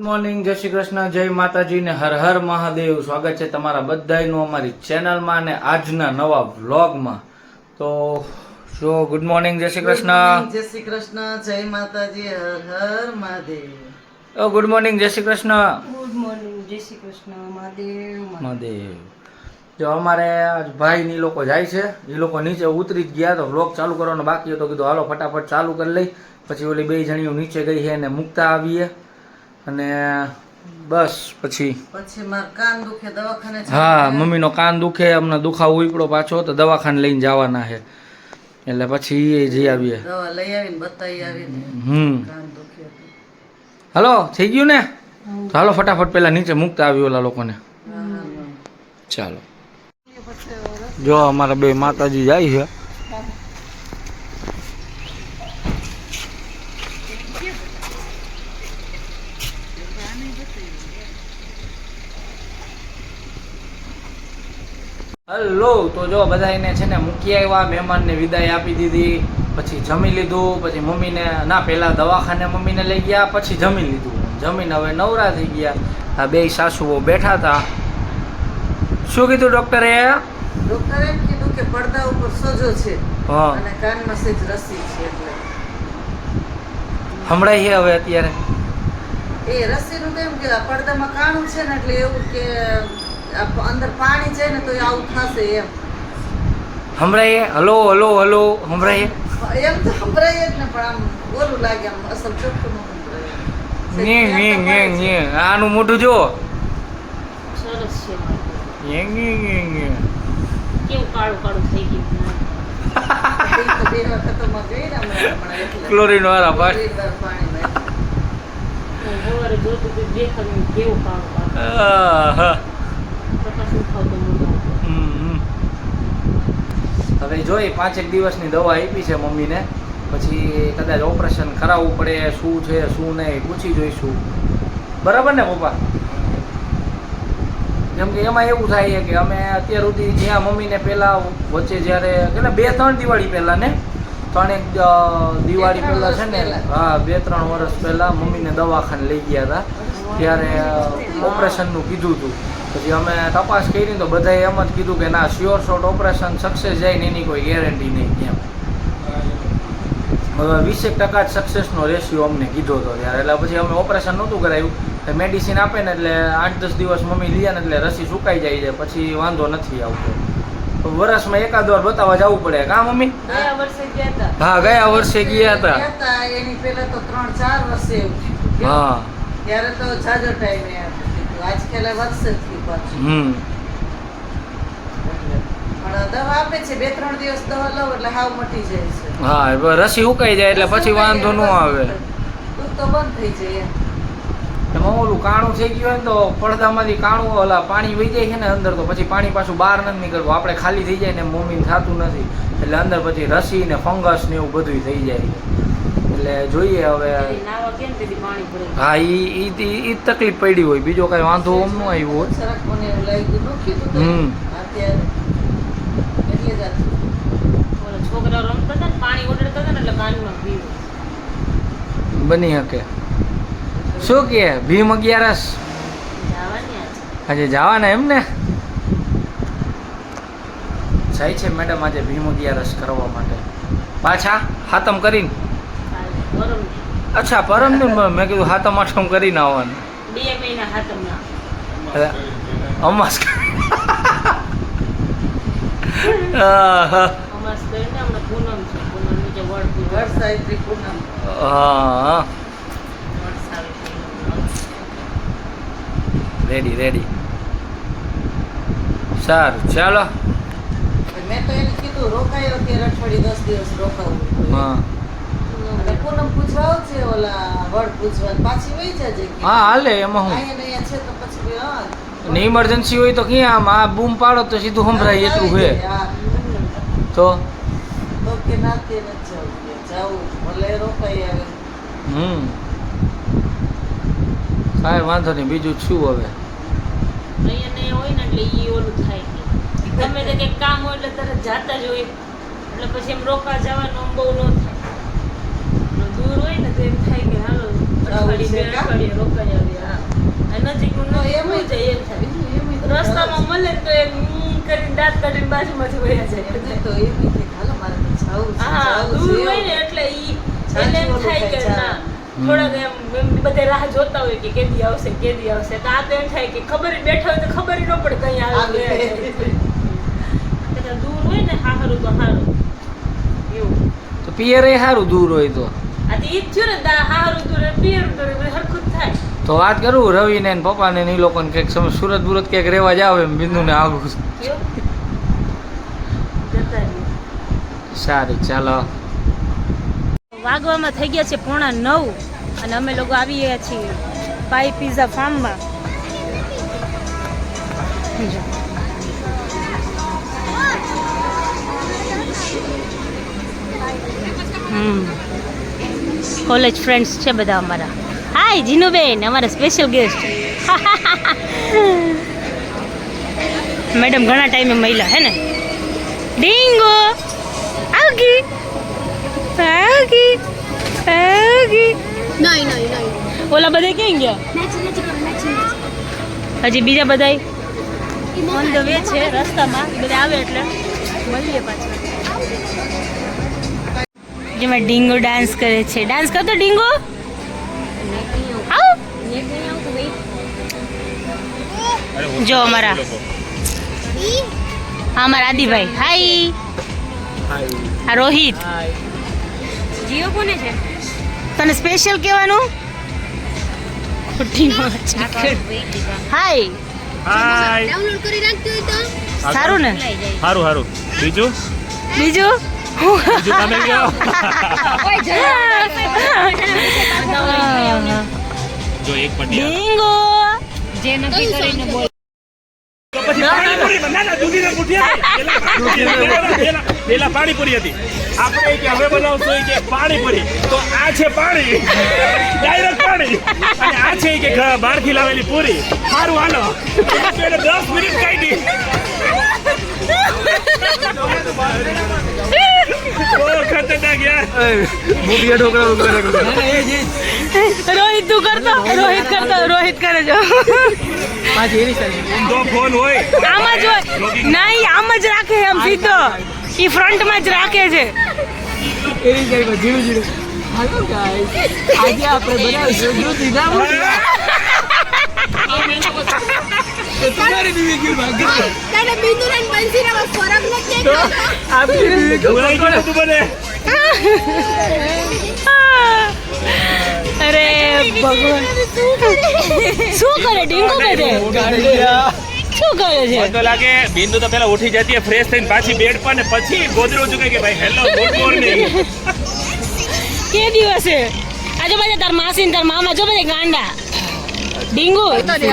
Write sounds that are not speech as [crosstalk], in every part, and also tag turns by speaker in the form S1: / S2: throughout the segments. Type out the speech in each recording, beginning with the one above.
S1: Good morning જય શ્રી કૃષ્ણ જય માતાજી ને હર હર મહાદેવ. સ્વાગત છે તમારા બધાયનું અમારી ચેનલમાં અને આજના નવા વ્લોગમાં. તો જો ગુડ મોર્નિંગ જય શ્રી કૃષ્ણ.
S2: જય શ્રી કૃષ્ણ જય માતાજી હર હર મહાદેવ.
S1: ઓ ગુડ મોર્નિંગ જય શ્રી કૃષ્ણ.
S2: ગુડ મોર્નિંગ જય શ્રી કૃષ્ણ મહાદેવ
S1: મહાદેવ. જો અમારે આજ ભાઈ ની લોકો જાય છે એ લોકો નીચે ઉતરી જ ગયા તો વ્લોગ ચાલુ કરવાનો બાકી હતો કીધું હાલો ફટાફટ ચાલુ કરી લઈ. પછી ઓલી બે જણીઓ નીચે ગઈ છે એને મૂકતા આવીએ. અને બસ પછી? હા મમ્મીનો કાન દુખે અમને દુખાવો ઉપડો પાછો તો દવાખાને લઈને જવાના છે. એટલે પછી એ જઈ આવીએ.
S2: દવા લઈ આવીને બતાવી
S1: હમ. હાલો થઈ ગયું ને? ચાલો હાલો ફટાફટ પેલા નીચે મૂકતા આવ્યો ઓલા લોકોને. ચાલો. જો અમારા બે માતાજી જાય છે. હલો તો જો બધાને છે ને મૂકી આવ્યા મહેમાનને વિદાય આપી દીધી પછી જમી લીધું પછી મમ્મીને ના પહેલાં દવાખાને મમ્મીને લઈ ગયા પછી જમી લીધું. જમીને હવે નવરા થઈ ગયા. આ બે સાસુઓ બેઠા હતા. શું કીધું ડોક્ટરે?
S2: ડોક્ટરે એમ કીધું કે પડદા ઉપર સોજો છે
S1: હા.
S2: અને કાનમાં સેજ રસી છે એટલે.
S1: હમણાં છે હવે અત્યારે?
S2: એ રસીનું કેમ કે પડદામાં કાણું છે ને એટલે એવું કે અંદર પાણી છે ને તો એ આવું થશે એમ.
S1: હમણાં હલો હલો હલો હમણાં
S2: એમ તો સંભળાય જ ને પણ આમ ઓલું લાગે આમ અસલ ચોખ્ખું સંભળાય
S1: આનું મોઢું જો.
S3: સરસ છે કાળું કાળું થઈ ગયું.
S1: ક્લોરીન વાળા
S3: પાણી. જોતું કેવું કાળું
S1: હવે જોઈ પાંચેક દિવસની દવા આપી છે મમ્મીને. પછી કદાચ ઓપરેશન કરાવવું પડે શું છે શું નહીં પૂછી જોઈશું. બરાબર ને પપ્પા? જેમ કે એમાં એવું થાય છે કે અમે અત્યાર સુધી જ્યાં મમ્મીને પહેલાં વચ્ચે જ્યારે કેટલા બે ત્રણ દિવાળી પહેલા ને ત્રણેક એક દિવાળી પહેલાં છે ને હા બે ત્રણ વર્ષ પહેલા મમ્મીને દવાખાને લઈ ગયા હતા. ત્યારે ઓપરેશનનું કીધું હતું પછી અમે તપાસ કરી તો બધાએ એમ જ કીધું કે ના શ્યોર શોર્ટ ઓપરેશન સક્સેસ જાય ને એની કોઈ ગેરંટી નહીં એમ. હવે વીસેક ટકા જ સક્સેસનો રેશિયો અમને કીધો હતો ત્યારે. એટલે પછી અમે ઓપરેશન નહોતું કરાવ્યું મેડિસિન આપે ને એટલે આઠ દસ દિવસ મમ્મી લે ને એટલે રસી સુકાઈ જાય છે. પછી વાંધો નથી આવતો. તો વરસમાં એકાદ વાર બતાવવા જવું પડે. કા મમ્મી? હા ગયા વર્ષે ગયા હતા.
S2: એની પહેલા તો ત્રણ ચાર વર્ષે
S1: હા.
S2: ત્યારે તો જાજો ટાઈમે આજકાલ થયું પાછું.
S1: હમ.
S2: પણ દવા આપે છે બે ત્રણ દિવસ દવા લઉં એટલે હાવ મટી જાય
S1: હા રસી ઉકાઈ જાય એટલે પછી વાંધો ન આવે.
S2: દૂધ તો બંધ થઈ જાય એમ.
S1: ઓલું કાણું થઈ ગયું હોય તો પડદામાંથી કાણું ઓલા પાણી વહી જાય છે ને અંદર તો પછી પાણી પાછું બહાર નથી નીકળવું આપણે ખાલી થઈ જાય ને મોમી થતું નથી. એટલે અંદર પછી રસી ને ફંગસ ને એવું બધું થઈ જાય. એટલે જોઈએ હવે. હા એ જ તકલીફ પડી હોય. બીજો કાંઈ વાંધો ઓમ ન આવ્યો હોય. હમ. બની શકે. શું કે? ભીમ અગિયારસ.
S3: આજે.
S1: જવાના એમ ને? જાય છે મેડમ આજે ભીમ અગિયારસ કરવા માટે. પાછા હાતમ કરીને. અચ્છા પરમ મેં કીધું હાથમ આઠમ કરીને આવવાનું
S3: બે મહિના હાથમના
S1: અરે, અમાસ આહા.
S3: અમાસ પૂનમ છે. પૂનમ નીચે વડ પૂજન.
S2: પૂનમ.
S1: હા. Ready ready. સારું ચાલો.
S2: મેં તો એને કીધું રોકાયો અત્યારે અઠવાડિયે દસ દિવસ રોકાવું.
S1: હા.
S2: પૂનમ પૂછવા આવશે ઓલા વડ પૂછવા. પાછી વહી જજે
S1: હા હાલે એમાં હું.
S2: અહીંયા છે તો પછી હા.
S1: ને ઇમરજન્સી હોય તો ક્યાં? આમ આ બૂમ પાડો તો સીધું સંભળાય એટલું હે તો?
S2: તો કે ના કે નથી જવું કે જાવું. ભલે રોકાઈ આવે.
S1: હમ. કાંઈ વાંધો નહીં બીજું શું હવે?
S3: અહીંયા નહીં હોય ને એટલે ઈ ઓલું થાય કે ગમે તે કંઈક કામ હોય એટલે તરત જાતા જ હોય. એટલે પછી એમ રોકા જવાનું બહુ ન થાય અને દૂર હોય ને તો એમ થાય કે હાલો અઠવાડિયે બે અઠવાડિયે રોકાઈ આવીએ હા આ નજીકનું ન એમ જાય એમ થાય રસ્તામાં મળે તો એમ કરીને દાંત કાઢીને બાજુમાંથી વયા જાય.
S2: તો એમ હાલો મારે તો જાવું છે,
S3: હા દૂર હોય ને એટલે ઈ એટલે એમ થાય કે ના થોડાક એમ એમ બધા રાહ જોતા હોય કે કેદી આવશે કેદી આવશે. તો આ તો એમ થાય કે ખબર બેઠા હોય તો ખબર ન પડે કઈ આવે [laughs] દૂર હોય ને હારું તો હારું. એવું.
S1: તો પિયરે સારું દૂર હોય તો.
S3: તો ને ને
S1: વાત કરું રવિ ને પપ્પા ને એ લોકોને કંઈક સમય સુરત બુરત ક્યાંક રહેવા જાવ એમ બિંદુ ને
S3: રહીએ.
S1: સારું ચાલો.
S3: વાગવામાં થઈ ગયા છે પોણા નવ અને અમે લોકો આવી ગયા છીએ પાઈ પીઝા ફાર્મમાં. હમ. કોલેજ ફ્રેન્ડ્સ છે બધા અમારા. હાય જીનુબેન અમારા સ્પેશિયલ ગેસ્ટ મેડમ ઘણા ટાઈમે મહિલા હે ને? ડીંગો આવગી. આવગી આવગી.
S4: નહીં નહીં નહીં.
S3: ઓલા બધા ક્યાં ગયા? હજી બીજા બધા ઓન ધ વે છે રસ્તામાં. બધા આવે એટલે. મળીએ પાછા. જેમાં ડીંગો ડાન્સ કરે છે. ડાન્સ કરતો ડીંગો? જો અમારા. હા અમારા આદિભાઈ. હાય આ રોહિત. જીઓ કોને છે? તને સ્પેશિયલ કહેવાનું? ખોટી હાય
S5: હાય
S4: ડાઉનલોડ કરી નાખતી તો.
S3: સારું ને?
S5: સારું સારું બીજું?
S3: બીજું?
S5: તમે કહો જો એક પટિયા
S3: ડીંગો
S5: તો પછી પાણીપુરી ના ના દૂધીના મુઠિયા પેલા પાણીપુરી હતી. આપણે કે હવે બનાવશો કે પાણીપુરી તો આ છે પાણી ડાયરેક્ટ પાણી અને આ છે કે બહારથી લાવેલી પૂરી સારું હાલો દસ મિનિટ કાઢી ખતરનાક યાર
S3: રોહિત તું કરતો? રોહિત કરતો? રોહિત કરે જો
S5: તો ફોન હોય
S3: આમ જ હોય. નહીં આમ જ રાખે એમ સીધો. ઈ ફ્રન્ટમાં જ રાખે છે.
S4: તને બિંદુ ને બંસીને ફરક નથી દેખતો.
S3: અરે ભગવાન. શું કરે? ડીંગો કરે? શું કરે છે?
S5: તો લાગે બિંદુ તો પેલા ઉઠી જતી હે ફ્રેશ થઈને પાછી બેડ પર ને પછી ગોદડું ચૂકે કે ભાઈ હેલો ગુડ મોર્નિંગ
S3: કે દિવસે? આજે બધા તાર માસી ને તાર મામા જો બધા ગાંડા. ડીંગુ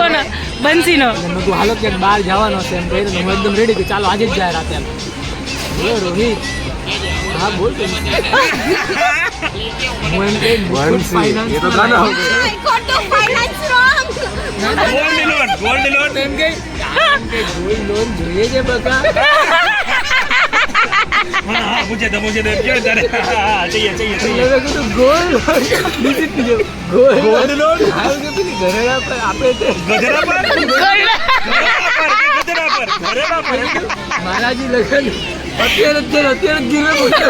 S3: કોનો? બંસીનો.
S6: મેં કીધું હાલો કે બહાર જવાનો છે. એમ કહીને હું એકદમ રેડી કે ચાલો આજે જ જાય રાતે રોહિત. હા બોલ હું એમ કહી Muthoot finance
S4: I got to finance wrong.
S5: Gold loan gold loan
S6: એમ કે ગોલ્ડ લોન જોઈએ છે બકા.
S5: હા તો પૂછે તો એમ કહો તારે. જઈએ જઈએ જઈએ.
S6: ગોલ્ડ બીજી ગોલ્ડ
S5: ગોલ્ડ લોન
S6: હાલ કે પેલી ઘરેણા પર આપે છે.
S5: ગધેડા પર? ગધેડા પર ગધેડા પર? ઘરેડા પર
S6: મારાજી લગન. અત્યારે અત્યારે અત્યારે ગીરે મૂકી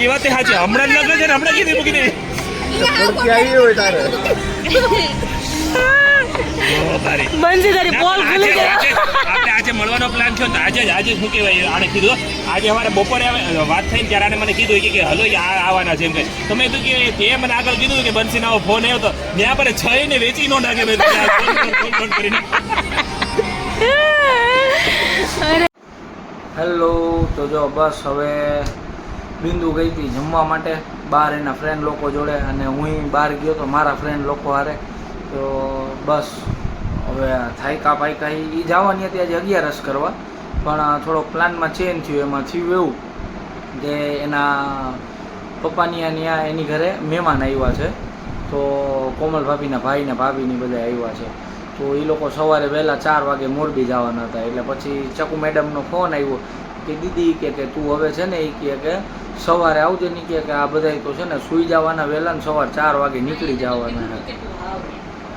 S5: એ વાત એ સાચી. હમણાં લગ્ન છે ને હમણાં ગીરે મૂકી દે. તારી?
S3: બંસી તારી
S5: આજે- આપણે આજે મળવાનો પ્લાન થયો તો આજે જ આજે શું કહેવાય આને કીધું આજે અમારે બપોરે આવે- વાત થઈ ત્યારે આને મને કીધું કે હલો આ આવવાના છે એમ કે તો મેં કીધું કે તે મને આગળ કીધું કે બંસી આવો ફોન આવ્યો તો ત્યાં પર છ ને વેચી નો નાખે મેં. ફોન કર, ફોન કર કરીને.
S1: હેલો તો જો બસ હવે બિંદુ ગઈ હતી જમવા માટે. બહાર એના ફ્રેન્ડ લોકો જોડે અને હું બહાર ગયો તો મારા ફ્રેન્ડ લોકો હારે. તો બસ હવે થાયકા પાયકા એ જવાની હતી આજે અગિયારસ કરવા. પણ થોડોક પ્લાનમાં ચેન્જ થયું, એમાં થયું એવું કે એના પપ્પાની ત્યાં એની ઘરે મહેમાન આવ્યા છે. તો કોમલ ભાભીના ભાઈ ને ભાભીની બધા આવ્યા છે. તો એ લોકો સવારે વહેલા ચાર વાગે મોરબી જવાના હતા. એટલે પછી ચકુ મેડમનો ફોન આવ્યો કે, દીદી કે કે તું હવે છે ને એ કહે કે સવારે આવજે ને કે આ બધાય તો છે ને સુઈ જવાના વહેલા ને સવાર ચાર વાગે નીકળી જવાના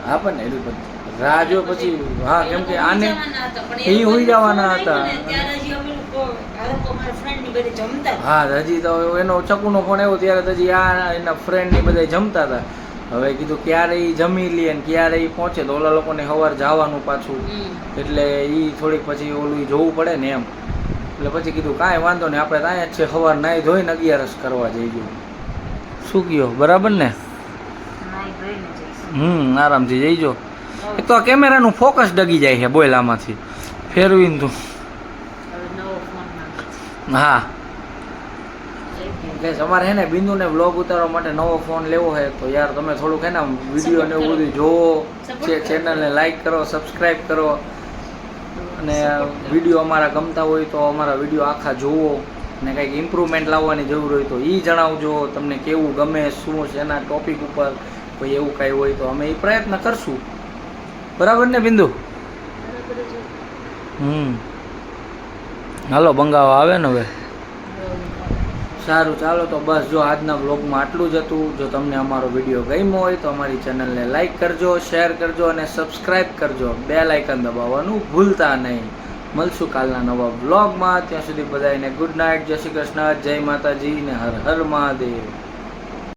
S1: હા, પણ એટલું બધું રાહ જો પછી, હા, કેમ કે આને એ હોઈ જવાના હતા. હા, હજી તો એનો ચકુનો ફોન આવ્યો ત્યારે હજી આ એના ફ્રેન્ડ ને બધા જમતા હતા. હવે કીધું ક્યારે એ જમી લે ને ક્યારે એ પહોંચે તો ઓલા લોકોને સવાર જવાનું પાછું. એટલે એ થોડીક પછી ઓલું જોવું પડે ને એમ. એટલે પછી કીધું કાંઈ વાંધો નહીં આપણે ત્યાં જ છે સવાર નાહી ધોઈને અગિયારસ કરવા જઈ ગયું. શું કયો? બરાબર ને? હમ આરામથી જઈજો એક તો આ કેમેરાનું ફોકસ ડગી જાય છે બોયલામાંથી ફેરવીને તું. હા. એટલે તમારે હે ને બિંદુને વ્લોગ ઉતારવા માટે નવો ફોન લેવો હોય તો યાર તમે થોડુંક હે ને વીડિયો ને એવું બધું જોવો ચેનલને લાઈક કરો. સબસ્ક્રાઈબ કરો અને વીડિયો અમારા ગમતા હોય તો અમારા વીડિયો આખા જોવો ને કંઈક ઇમ્પ્રુવમેન્ટ લાવવાની જરૂર હોય તો એ જણાવજો તમને કેવું ગમે શું છે એના ટોપિક ઉપર કોઈ એવું કાંઈ હોય તો અમે એ પ્રયત્ન કરશું. બરાબર ને બિંદુ? હમ. હાલો બંગાવા આવે ને હવે? સારું, ચાલો તો બસ જો આજના બ્લોગમાં આટલું જ હતું. જો તમને અમારો વીડિયો ગમ્યો હોય તો અમારી ચેનલને લાઇક કરજો, શેર કરજો અને સબસ્ક્રાઇબ કરજો. બે લાઇકન દબાવવાનું ભૂલતા નહીં. મળશું કાલના નવા બ્લોગમાં ત્યાં સુધી બધાને ગુડ નાઇટ. જય શ્રી કૃષ્ણ. જય માતાજી ને હર હર મહાદેવ.